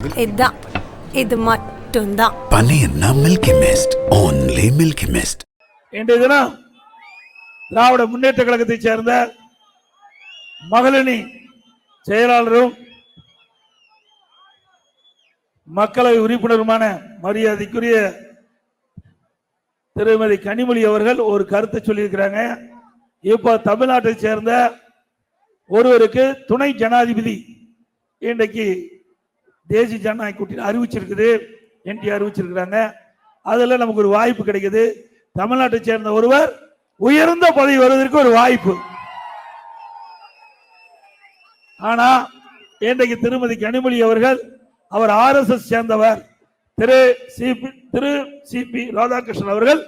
இதுதான். இது மட்டும்தான். பன்னீர்னா milky mist only milky mist இன்றைய தினம் திராவிட முன்னேற்ற கழகத்தைச் சேர்ந்த மகளினி செயலாளரும் மக்களவை உறுப்பினருமான மரியாதைக்குரிய திருமதி கனிமொழி அவர்கள் ஒரு கருத்தை சொல்லியிருக்கிறாங்க. இப்போ தமிழ்நாட்டை சேர்ந்த ஒருவருக்கு துணை ஜனாதிபதி இன்றைக்கு தேசிய ஜனநாயக கூட்டணி அறிவிச்சிருக்குது. என்டி அறிவிச்சிருக்கிறாங்க. அதில் நமக்கு ஒரு வாய்ப்பு கிடைக்குது. தமிழ்நாட்டை சேர்ந்த ஒருவர் உயர்ந்த பதவி வருவதற்கு ஒரு வாய்ப்பு. ஆனா இன்றைக்கு திருமதி கனிமொழி அவர்கள் அவர் ஆர்எஸ்எஸ் சேர்ந்தவர். திரு சிபி திரு சிபி ராதாகிருஷ்ணன் அவர்கள்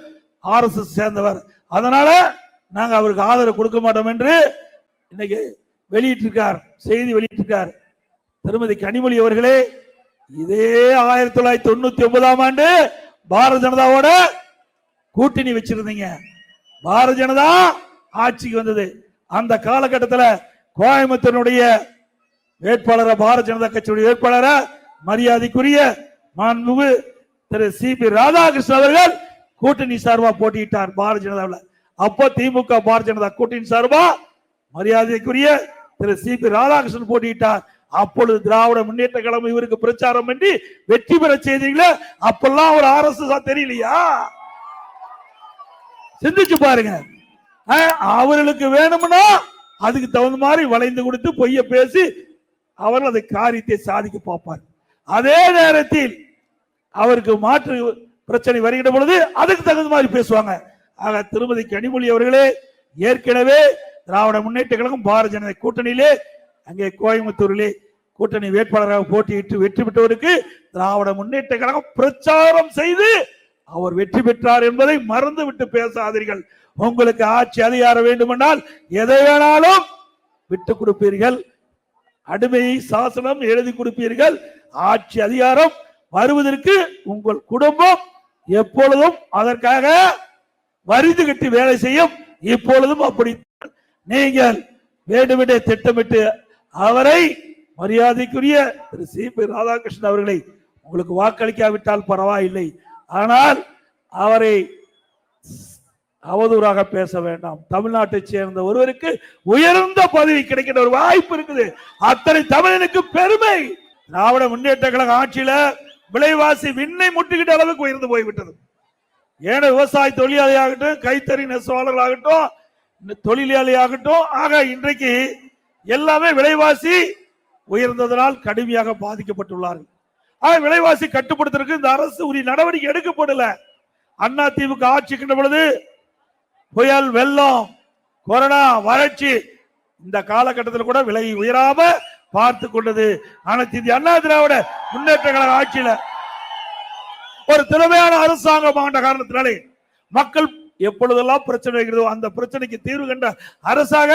ஆர்எஸ்எஸ் சேர்ந்தவர். அதனால நாங்கள் அவருக்கு ஆதரவு கொடுக்க மாட்டோம் என்று இன்னைக்கு வெளியிட்டிருக்கார் செய்தி வெளியிட்டிருக்கார். திருமதி கனிமொழி அவர்களே இதே ஆயிரத்தி தொள்ளாயிரத்தி தொண்ணூத்தி ஒன்பதாம் ஆண்டு பாரத ஜனதாவோட கூட்டணி வச்சிருந்தீங்க. பாரத ஜனதா ஆட்சிக்கு வந்தது. அந்த காலகட்டத்தில் கோயம்புத்தூருடைய வேட்பாளரை பாரத ஜனதா கட்சியுடைய வேட்பாளரை மரியாதைக்குரிய மாண்புமிகு திரு சி பி ராதாகிருஷ்ணன் அவர்கள் கூட்டணி சார்பா போட்டியிட்டார் பாரதிய ஜனதாவில். அப்போ திமுக பாரதிய ஜனதா கூட்டணி சார்பா மரியாதைக்குரிய திரு சி பி ராதாகிருஷ்ணன் போட்டியிட்டார். அப்பொழுது திராவிட முன்னேற்ற கழகம் இவருக்கு பிரச்சாரம் பண்ணி வெற்றி பெற செய்தீங்களே? அப்பெல்லாம் ஒரு ஆர்எஸ்எஸ் தெரியலையா? சிந்திச்சு பாருங்க. அவர்களுக்கு வேணும்னா அதுக்கு தகுந்த மாதிரி வளைந்து கொடுத்து பொய்ய பேசி அவர்கள் அதை காரியத்தை சாதிக்க பார்ப்பார். அதே நேரத்தில் அவருக்கு மாற்று பிரச்சனை வருகிற பொழுது அதுக்கு தகுந்த மாதிரி பேசுவாங்க. ஆக திருமதி கனிமொழி அவர்களே ஏற்கனவே திராவிட முன்னேற்ற கழகம் பாரதிய ஜனதா கூட்டணியிலே அங்கே கோயம்புத்தூரிலே கூட்டணி வேட்பாளராக போட்டியிட்டு வெற்றி பெற்றவருக்கு திராவிட முன்னேற்ற கழகம் பிரச்சாரம் செய்து அவர் வெற்றி பெற்றார் என்பதை மறந்து விட்டு பேசாதீர்கள். உங்களுக்கு ஆட்சி அதிகாரம் வேண்டுமென்றால் எதை வேணாலும் விட்டு கொடுப்பீர்கள். அடிமையை சாசனம் எழுதி கொடுப்பீர்கள். ஆட்சி அதிகாரம் வருவதற்கு உங்கள் குடும்பம் எப்பொழுதும் அதற்காக வரிந்து கட்டி வேலை செய்யும். இப்பொழுதும் அப்படி நீங்கள் வேண்டுமென்றே திட்டமிட்டு அவரை மரியாதைக்குரிய திரு சி பி ராதாகிருஷ்ணன் அவர்களை உங்களுக்கு வாக்களிக்காவிட்டால் பரவாயில்லை. ஆனால் அவரை அவதூறாக பேச வேண்டாம். தமிழ்நாட்டை சேர்ந்த ஒருவருக்கு உயர்ந்த பதவி கிடைக்கிற ஒரு வாய்ப்பு இருக்குது. அத்தனை தமிழனுக்கு பெருமை. திராவிட முன்னேற்ற கழக ஆட்சியில விலைவாசி விண்ணை முட்டுகிட்ட அளவுக்கு உயர்ந்து போய்விட்டது. ஏன விவசாய தொழிலாளியாகட்டும் கைத்தறி நெசவாளர்களாகட்டும் தொழிலாளி தொழிலாளியாகட்டும் ஆக இன்றைக்கு எல்லாமே விலைவாசி உயர்ந்ததனால் கடுமையாக பாதிக்கப்பட்டுள்ளார்கள். ஆக விலைவாசி கட்டுப்படுத்துறதுக்கு இந்த அரசு உரிய நடவடிக்கை எடுக்கப்படல. அண்ணா திமுக ஆட்சிக்கின்ற பொழுது புயல் வெள்ளம் கொரோனா வறட்சி இந்த காலகட்டத்தில் கூட விலை உயராம பார்த்து கொண்டது அனைத்து இந்திய அண்ணா திராவிட முன்னேற்ற கழக ஆட்சியில. ஒரு திறமையான அரசாங்கம் ஆண்ட காரணத்தினாலே மக்கள் எப்பொழுதெல்லாம் பிரச்சனை வைக்கிறதோ அந்த பிரச்சனைக்கு தீர்வு கண்ட அரசாக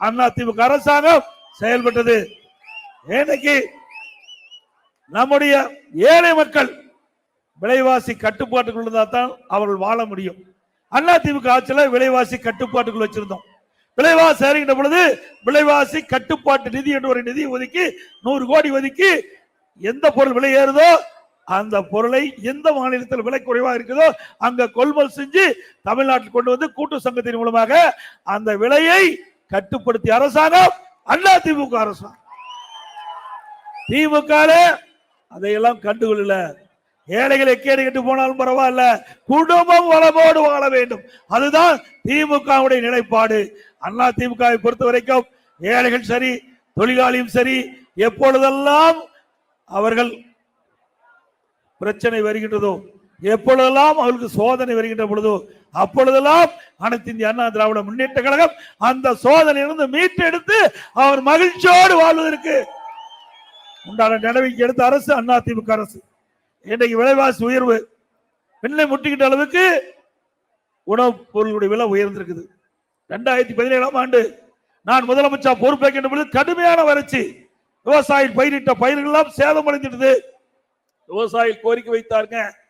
அண்ணா திமுக அரசாங்கம் செயல்பட்டது. இன்னைக்கு நம்முடைய ஏழை மக்கள் விலைவாசி கட்டுப்பாட்டுக்குள் இருந்தால் தான் அவர்கள் வாழ முடியும். அண்ணா திமுக விலைவாசி கட்டுப்பாட்டுக்குள் வச்சிருந்தோம். விலைவாசி அறிகின்ற பொழுது விலைவாசி கட்டுப்பாட்டு நிதி என்று ஒரு நிதி ஒதுக்கி நூறு கோடி ஒதுக்கி எந்த பொருள் விலை ஏறுதோ அந்த பொருளை எந்த மாநிலத்தில் விலை குறைவாக இருக்குதோ அங்க கொள்முதல் செஞ்சு தமிழ்நாட்டில் கொண்டு வந்து கூட்டு சங்கத்தின் மூலமாக அந்த விலையை கட்டுப்படுத்திய அரசாங்கம் அண்ணா திமுக அரசாங்கம். திமுக அதையெல்லாம் கண்டுகொள்ளல. ஏழைகளை கேடு கட்டு போனாலும் பரவாயில்ல. குடும்பம் வளமோடு வாழ வேண்டும். அதுதான் திமுகவுடைய நிலைப்பாடு. அண்ணா திமுகவை பொறுத்த வரைக்கும் ஏழைகள் சரி தொழிலாளியும் சரி எப்பொழுதெல்லாம் அவர்கள் பிரச்சனை வருகின்றதோ எப்பொழுதெல்லாம் அவர்களுக்கு சோதனை வருகின்ற பொழுதோ அப்பொழுதெல்லாம் அனைத்து இந்திய அண்ணா திராவிட முன்னேற்ற கழகம் அந்த சோதனையிலிருந்து மீட்டெடுத்து அவர் மகிழ்ச்சியோடு வாழ்வதற்கு உண்டான நடவடிக்கை எடுத்த அரசு அண்ணா திமுக அரசு. இன்றைக்கு விலைவாசி உயர்வு பெண்ணை முட்டிக்கிட்ட அளவுக்கு உணவுப் பொருளுடைய விலை உயர்ந்திருக்குது. ரெண்டாயிரத்தி பதினேழாம் ஆண்டு நான் முதலமைச்சர் பொறுப்பேற்கின்ற பொழுது கடுமையான வறட்சி விவசாயி பயிரிட்ட பயிர்கள் எல்லாம் விவசாயி கோரிக்கை வைத்தாருங்க.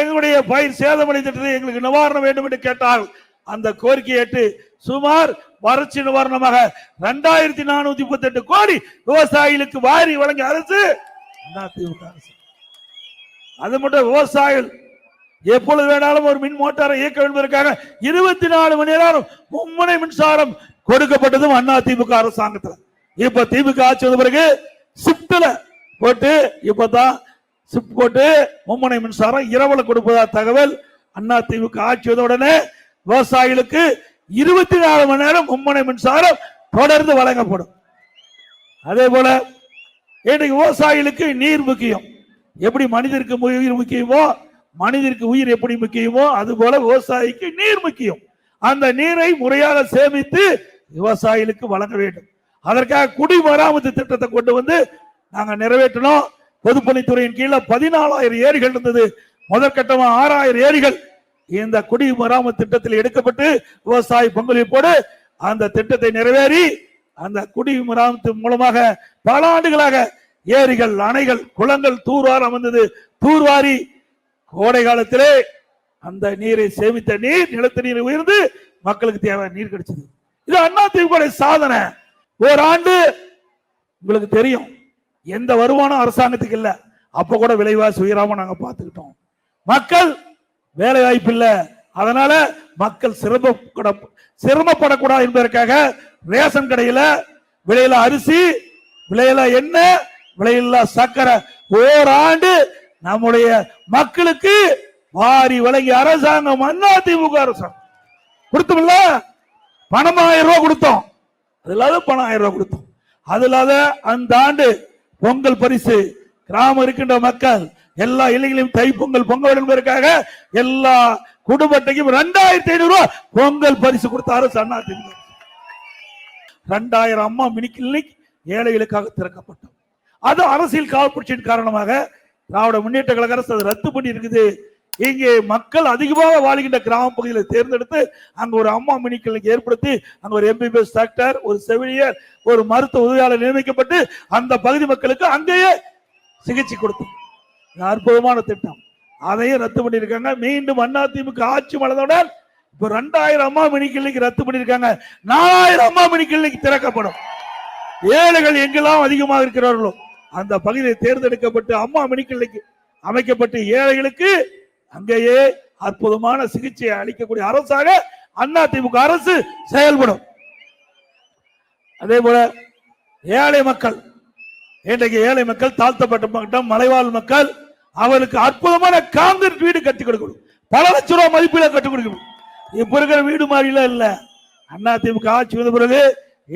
எங்களுடைய பயிர் சேதமடைந்துட்டது எங்களுக்கு நிவாரணம் வேண்டும் என்று கேட்டால் அந்த கோரிக்கையை ஏற்று சுமார் வறட்சி நிவாரணமாக ரெண்டாயிரத்தி நானூத்தி முப்பத்தி எட்டு கோடி விவசாயிகளுக்கு வாரி வழங்கிய அரசு அரசு. அது மட்டும் விவசாயிகள் எப்பொழுது வேணாலும் ஒரு மின் மோட்டாரை இயக்க என்பதற்காக இருபத்தி நாலு மணி நேரம் மும்முனை மின்சாரம் கொடுக்கப்பட்டதும் அண்ணா திமுக அரசாங்கத்துல. இப்ப திமுக ஆட்சி வந்த பிறகு சிப்ட்ல போட்டு இப்பதான் சிப் போட்டு மும்முனை மின்சாரம் இரவுல கொடுப்பதா தகவல். அண்ணா திமுக ஆட்சி வந்த உடனே விவசாயிகளுக்கு இருபத்தி நாலு மணி நேரம் மும்முனை மின்சாரம் தொடர்ந்து வழங்கப்படும். அதே போல இன்னைக்கு விவசாயிகளுக்கு நீர் முக்கியம். எப்படி மனிதருக்கு உயிர் முக்கியமோ மனிதருக்கு உயிர் எப்படி முக்கியமோ அது போல விவசாயிக்கு நீர் முக்கியம். அந்த நீரை முறையாக சேமித்து விவசாயிகளுக்கு வழங்க வேண்டும். அதற்காக குடிமராமத்து திட்டத்தை கொண்டு வந்து நாங்கள் நிறைவேற்றினோம் பொதுப்பணித்துறையின் கீழே பதினாலாயிரம் ஏரிகள் இருந்தது. முதற்கட்டமா ஆறாயிரம் ஏரிகள் இந்த குடிமராமத்து திட்டத்தில் எடுக்கப்பட்டு விவசாய பங்களிப்போடு அந்த திட்டத்தை நிறைவேறி அந்த குடிமராமத்து மூலமாக பல ஆண்டுகளாக ஏரிகள் அணைகள் குளங்கள் தூர்வாரம் வந்தது தூர்வாரி கோடை காலத்திலே அந்த நீரை சேமித்த நீர் நிலத்த நீர் உயர்ந்து மக்களுக்கு தேவை நீர் கிடைச்சது. இது அண்ணா திமுக சாதனை. ஓராண்டு உங்களுக்கு தெரியும். எந்த வருமானம் அரசாங்கத்துக்கு இல்ல. அப்ப கூட விலைவாசி உயராம நாங்க பார்த்துக்கிட்டோம். மக்கள் வேலை வாய்ப்பு இல்ல. அதனால மக்கள் சிரமப்பட சிரமப்படக்கூடாது என்பதற்காக ரேஷன் கடையில விலையில அரிசி விலையில எண்ணெய் விலையில்லா சக்கரை ஓராண்டு நம்முடைய மக்களுக்கு வாரி வழங்கிய அரசாங்கம் அண்ணா திமுக அரசாங்கம் கொடுத்தோம்ல பணம் ரூபாய் கொடுத்தோம். அது இல்லாத பணம் ஆயிரம் ரூபாய் கொடுத்தோம். அது இல்லாத அந்த ஆண்டு பொங்கல் பரிசு கிராமம் இருக்கின்ற மக்கள் எல்லா இலைகளையும் தை பொங்கல் விடுவதற்காக எல்லா குடும்பத்தையும் ரெண்டாயிரத்தி ஐநூறு ரூபாய் பொங்கல் பரிசு கொடுத்தாரு அண்ணா திமுக. ரெண்டாயிரம் அம்மா மினி கிளினிக் ஏழைகளுக்காக திறக்கப்பட்டோம் அது அரசியல் காழ்ப்புணர்ச்சியின் காரணமாக திராவிட முன்னேற்ற கழக அரசு அதை ரத்து பண்ணி இருக்குது இங்கே மக்கள் அதிகமாக வாழ்கின்ற கிராம பகுதிகளை தேர்ந்தெடுத்து அங்க ஒரு அம்மா மினி கிளினிக் ஏற்படுத்தி அங்க ஒரு எம்பிபிஎஸ் டாக்டர் ஒரு செவிலியர் ஒரு மருத்துவ உதவியாளர் நியமிக்கப்பட்டு அந்த பகுதி மக்களுக்கு அங்கேயே சிகிச்சை கொடுத்தோம். அற்புதமான திட்டம். அதையும் ரத்து பண்ணியிருக்காங்க. மீண்டும் அதிமுக ஆட்சி மலர்ந்தவுடன் இப்ப ரெண்டாயிரம் அம்மா மினி கிளினிக் ரத்து பண்ணியிருக்காங்க. நாலாயிரம் அம்மா மினி கிளினிக் திறக்கப்படும். ஏழைகள் எங்கெல்லாம் அதிகமாக இருக்கிறார்களோ அந்த பகுதியில் தேர்ந்தெடுக்கப்பட்டு அம்மா மினி கிளினிக் அமைக்கப்பட்டு ஏழைகளுக்கு அங்கேயே அற்புதமான சிகிச்சை அளிக்கக்கூடிய அரசாக அண்ணா திமுக அரசு செயல்படும். அதே போல ஏழை மக்கள் இன்றைக்கு ஏழை மக்கள் தாழ்த்தப்பட்ட மக்கள் மலைவாழ் மக்கள் அவர்களுக்கு அற்புதமான காங்கிரீட் வீடு கட்டி கொடுக்கணும். பல லட்ச ரூபாய் மதிப்பில கட்டி கொடுக்கணும். இப்ப இருக்கிற வீடு மாதிரிலாம் இல்ல. அண்ணா திமுக ஆட்சி வந்த பிறகு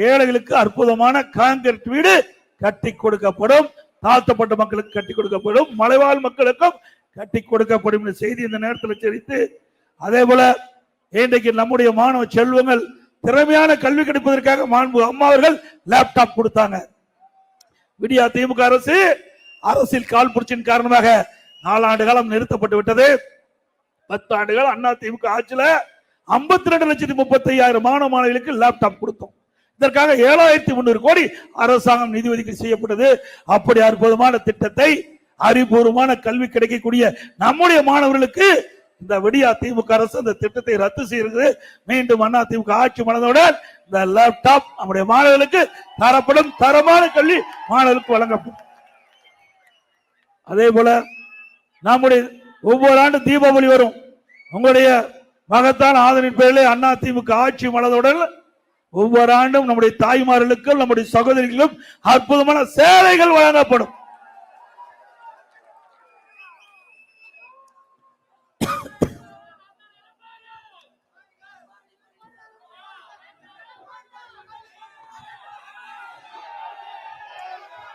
ஏழைகளுக்கு அற்புதமான காங்கிரீட் வீடு கட்டி கொடுக்கப்படும். தாழ்த்தப்பட்ட மக்களுக்கு கட்டி கொடுக்கப்படும். மலைவாழ் மக்களுக்கும் கட்டி கொடுக்கப்படும் என்ற செய்தி இந்த நேரத்தில் தெரிவித்து அதே போல இன்றைக்கு நம்முடைய மாணவ செல்வங்கள் திறமையான கல்வி கிடைப்பதற்காக மாண்பு அம்மா அவர்கள் லேப்டாப் கொடுத்தாங்க. விடியா திமுக அரசு அரசியல் கால்புரட்சியின் காரணமாக நாலாண்டு காலம் நிறுத்தப்பட்டு விட்டது. பத்து ஆண்டுகள் அண்ணா திமுக ஆட்சியில் ஐம்பத்தி ரெண்டு லட்சத்தி முப்பத்தி ஐயாயிரம் மாணவ மாணவிகளுக்கு லேப்டாப் கொடுத்தோம். இதற்காக ஏழாயிரத்தி முன்னூறு கோடி அரசாங்கம் நிதி ஒதுக்கீடு செய்யப்பட்டது. அப்படி அற்புதமான திட்டத்தை அறிவுபூர்வமான கல்வி கிடைக்கக்கூடிய நம்முடைய மாணவர்களுக்கு இந்த விடியா திமுக அரசு அந்த திட்டத்தை ரத்து செய்கிறது. மீண்டும் அண்ணா திமுக ஆட்சி மனதுடன் இந்த லேப்டாப் நம்முடைய மாணவர்களுக்கு தரப்படும் தரமான கல்வி மாணவர்களுக்கு வழங்கப்படும். அதே போல நம்முடைய ஒவ்வொரு ஆண்டு தீபாவளி வரும். உங்களுடைய மகத்தான ஆதரவின் பேரிலே அண்ணா திமுக ஆட்சி மனதுடன் ஒவ்வொரு ஆண்டும் நம்முடைய தாய்மார்களுக்கும் நம்முடைய சகோதரிகளும் அற்புதமான சேவைகள் வழங்கப்படும்.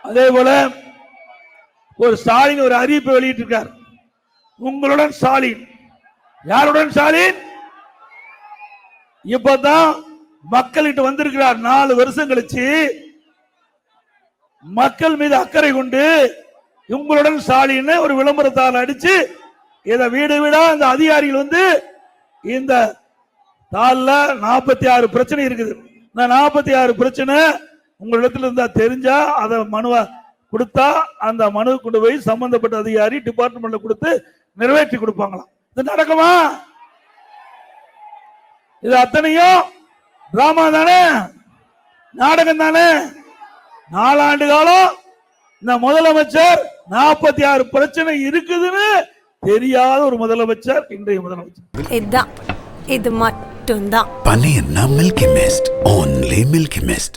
அதே போல ஒரு ஸ்டாலின் ஒரு அறிவிப்பை வெளியிட்டிருக்கார். உங்களுடன் ஸ்டாலின். யாருடன் ஸ்டாலின்? இப்பதான் மக்கள்கிட்ட வந்திருக்கிறார். நாலு வருஷம் கழிச்சு மக்கள் மீது அக்கறை கொண்டு உங்களுடன் ஸ்டாலின் ஒரு விளம்பரத்தால் அடிச்சு இதை வீடு வீடா இந்த அதிகாரிகள் வந்து இந்த தாளில் நாற்பத்தி ஆறு பிரச்சனை இருக்குது. இந்த நாற்பத்தி ஆறு பிரச்சனை உங்களிடத்துல இருந்தா தெரிஞ்சா அதை மனுவா கொடுத்தா அந்த மனு கொண்டு போய் சம்பந்தப்பட்ட அதிகாரி டிபார்ட்மெண்ட்ல கொடுத்து நிறைவேற்றி கொடுப்பாங்களாம். இது நடக்குமா? இது அத்தனையும் டிராமா தானே? நாடகம் தானே? நாலாண்டு காலம் இந்த முதலமைச்சர் நாற்பத்தி ஆறு பிரச்சனை இருக்குதுன்னு தெரியாத ஒரு முதலமைச்சர் இன்றைய முதலமைச்சர். இதுதான். இது மட்டும்தான். பன்னீர்னா milky mist only milky mist